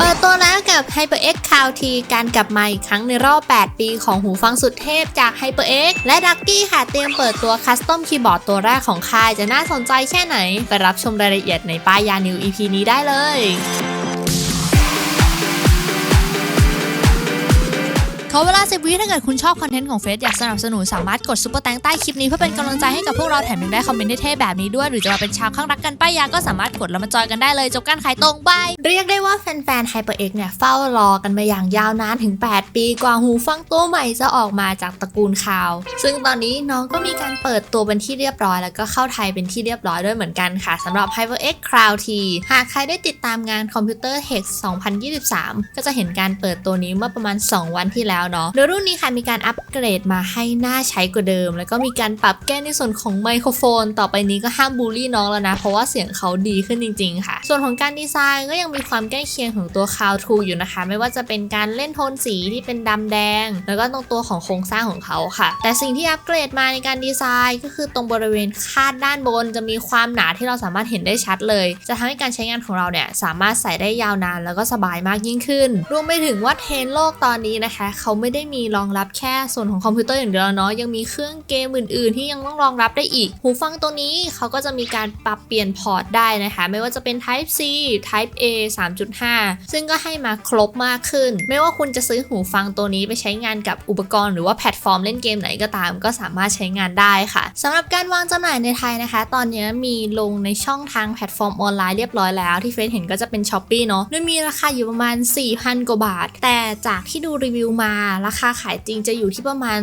เปิดตัวแล้วกับ HyperX Cloud T การกลับมาอีกครั้งในรอบ 8 ปีของหูฟังสุดเทพจาก HyperX และ Ducky ค่ะเตรียมเปิดตัวคัสตอมคีย์บอร์ดตัวแรกของค่ายจะน่าสนใจแค่ไหน ไปรับชมรายละเอียดในป้ายยานิว EP นี้ได้เลย ขอเวลา 10 วิถ้าเกิดคุณชอบคอนเทนต์ของเฟซอยากสนับสนุนสามารถกดซุปเปอร์แตงใต้คลิปนี้เพื่อเป็นกำลังใจให้กับพวกเราแถมยังได้คอมเมนต์เท่ๆแบบนี้ด้วย หรือจะมาเป็นชาวข้างรักกันป้ายยาก็สามารถกดแล้วมาจอยกันได้เลยจบการขายตรงบายเรียกได้ว่าแฟนๆ HyperX เนี่ยเฝ้ารอกันมาอย่างยาวนานถึง 8 ปีกว่าหูฟังตัวใหม่จะออกมาจากตระกูลคาว ซึ่งตอนนี้น้องก็มีการเปิดตัวเป็นที่เรียบร้อย แล้วก็เข้าไทยเป็นที่เรียบร้อยด้วยเหมือนกันค่ะสำหรับ HyperX Cloud T หากใครได้ติดตามงานคอมพิวเตอร์ Hex 2023 ก็จะเห็นการเปิดตัวนี้เมื่อประมาณ 2 วันที่แล้วเนาะโดยรุ่นนี้ค่ะมีการอัปเกรดมาให้น่าใช้กว่าเดิม แล้วก็มีการปรับแก้ในส่วนของไมโครโฟน ต่อไปนี้ก็ห้ามบูลลี่น้องแล้วนะ เพราะว่าเสียงเขาดีขึ้นจริง ๆ ค่ะ ส่วนของการดีไซน์ก็ยังมีความใกล้เคียงของตัว Cloud 2อยู่นะคะ ไม่ว่าจะเป็นการเล่นโทนสีที่เป็นดำแดง แล้วก็ตรงตัวของโครงสร้างของเขาค่ะ แต่สิ่งที่อัปเกรดมาในการดีไซน์ก็คือตรงบริเวณคาดด้านบน จะมีความหนาที่เราสามารถเห็นได้ชัดเลย จะทำให้การใช้งานของเราเนี่ยสามารถใส่ได้ยาวนานแล้วก็สบายมากยิ่งขึ้น รวมไปถึงว่าเทรนโลกตอนนี้นะคะเขาไม่ได้มีรองรับแค่ส่วนของคอมพิวเตอร์อย่างเดียวเนาะยังมีเครื่องเกมอื่น ๆ ที่ยังต้องรองรับได้อีก หูฟังตัวนี้เขาก็จะมีการปรับเปลี่ยนพอร์ตได้นะคะไม่ว่าจะเป็น Type C Type A 3.5 ซึ่งก็ให้มาครบมากขึ้น ไม่ว่าคุณจะซื้อหูฟังตัวนี้ไปใช้งานกับอุปกรณ์หรือว่าแพลตฟอร์มเล่นเกมไหนก็ตาม ก็สามารถใช้งานได้ค่ะสำหรับการวางจำหน่ายในไทยนะคะ ตอนนี้มีลงในช่องทางแพลตฟอร์มออนไลน์เรียบร้อยแล้วที่เฟซเห็นก็จะเป็น s h อ p e e เนาะโดยมีราคาอยู่ประมาณ 4,000 กว่าบาท แต่จากที่ดูรีวิวมาราคาขายจริงจะอยู่ที่ประมาณ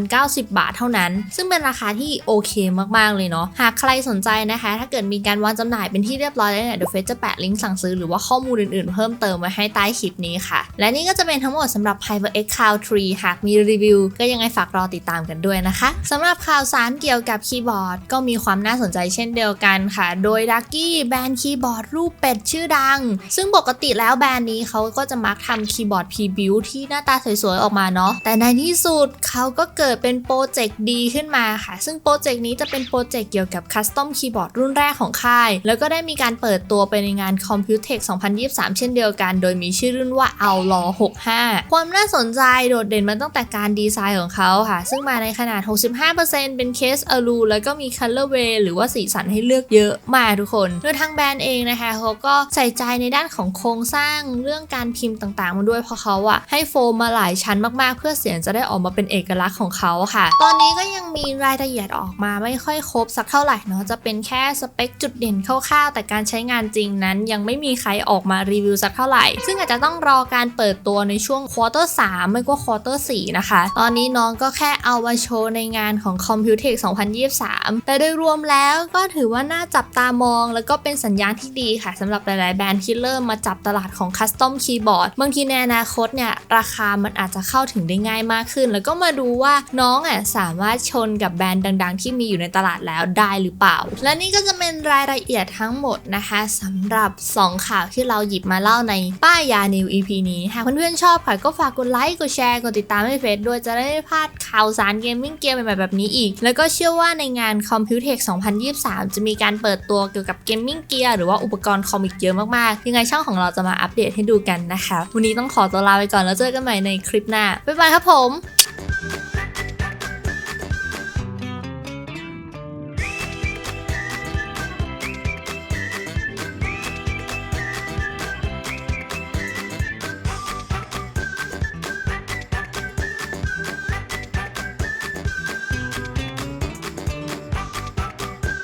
3,090 บาทเท่านั้น ซึ่งเป็นราคาที่โอเคมากๆเลยเนาะหากใครสนใจนะคะ ถ้าเกิดมีการวางจำหน่ายเป็นที่เรียบร้อยแล้วเนี่ยเดี๋ยวเฟซจะแปะลิงก์สั่งซื้อหรือว่าข้อมูลอื่นๆ เพิ่มเติมไว้ให้ใต้คลิปนี้ค่ะ และนี่ก็จะเป็นทั้งหมดสำหรับ HyperX Cloud 3หากมีรีวิว ก็ยังไงฝากรอติดตามกันด้วยนะคะสำหรับข่าวสารเกี่ยวกับคีย์บอร์ด ก็มีความน่าสนใจเช่นเดียวกันค่ะ โดย Ducky แบรนด์คีย์บอร์ดรูปเป็ดชื่อดัง ซึ่งปกติแล้วแบรนด์นี้เขาก็จะมักทำคีย์บอร์ด P-Build ที่หน้าตาสวยๆออกมาเนาะแต่ในที่สุดเขาก็เกิดเป็นโปรเจกต์ดีขึ้นมาค่ะ ซึ่งโปรเจกต์นี้จะเป็นโปรเจกต์เกี่ยวกับคัสตอมคีย์บอร์ดรุ่นแรกของค่าย แล้วก็ได้มีการเปิดตัวไปในงาน Computex 2023 เช่นเดียวกัน โดยมีชื่อรุ่นว่า Outlaw 65 ความน่าสนใจโดดเด่นมาตั้งแต่การดีไซน์ของเขาค่ะ ซึ่งมาในขนาด 65%เป็นเคสอลูแล้วก็มี Colorway หรือว่าสีสันให้เลือกเยอะมากทุกคนโดยทางแบรนด์เองนะคะเขาก็ใส่ใจในด้านของโครงสร้างเรื่องการพิมพ์ต่างๆ มาด้วยเพราะเขาอะให้โฟมมาหลายชั้นมากๆ เพื่อเสียงจะได้ออกมาเป็นเอกลักษณ์ของเขาค่ะ ตอนนี้ก็ยังมีรายละเอียดออกมาไม่ค่อยครบสักเท่าไหร่เนาะจะเป็นแค่สเปคจุดเด่นคร่าวๆ แต่การใช้งานจริงนั้น ยังไม่มีใครออกมารีวิวสักเท่าไหร่ ซึ่งอาจจะต้องรอการเปิดตัวในช่วงควอเตอร์3ไม่ก็ควอเตอร์4นะคะ ตอนนี้น้องก็แค่เอามาโชว์ในงานของ Computex 2023 แต่โดยรวมแล้วก็ถือว่าน่าจับตามอง แล้วก็เป็นสัญญาณที่ดีค่ะสำหรับหลายๆแบรนด์ที่เริ่มมาจับตลาดของคัสตอมคีย์บอร์ดบางทีในอนาคตเนี่ยราคามันอาจจะเข้าถึงได้ง่ายมากขึ้น แล้วก็มาดูว่าน้องอะสามารถชนกับแบรนด์ดัง ๆ ที่มีอยู่ในตลาดแล้วได้หรือเปล่า และนี่ก็จะเป็นรายละเอียดทั้งหมดนะคะสำหรับ 2 ข่าวที่เราหยิบมาเล่าในป้ายยานิว EP นี้หากเพื่อนๆชอบค่ะก็ฝากกดไลค์กดแชร์กดติดตามให้เฟซด้วยจะได้ไม่พลาดข่าวสารเกมมิ่งเกมใหม่ๆแบบนี้อีก แล้วก็เชื่อว่าในงาน Computex 2023 จะมีการเปิดตัวเกี่ยวกับเกมมิ่งเกียร์หรือว่าอุปกรณ์คอมิกเยอะมากๆ ยังไงช่องของเราจะมาอัปเดตให้ดูกันนะคะ วันนี้ต้องขอตัวลาไปก่อนแล้วเจอกันใหม่ในคลิปหน้า บ๊ายบายครับผม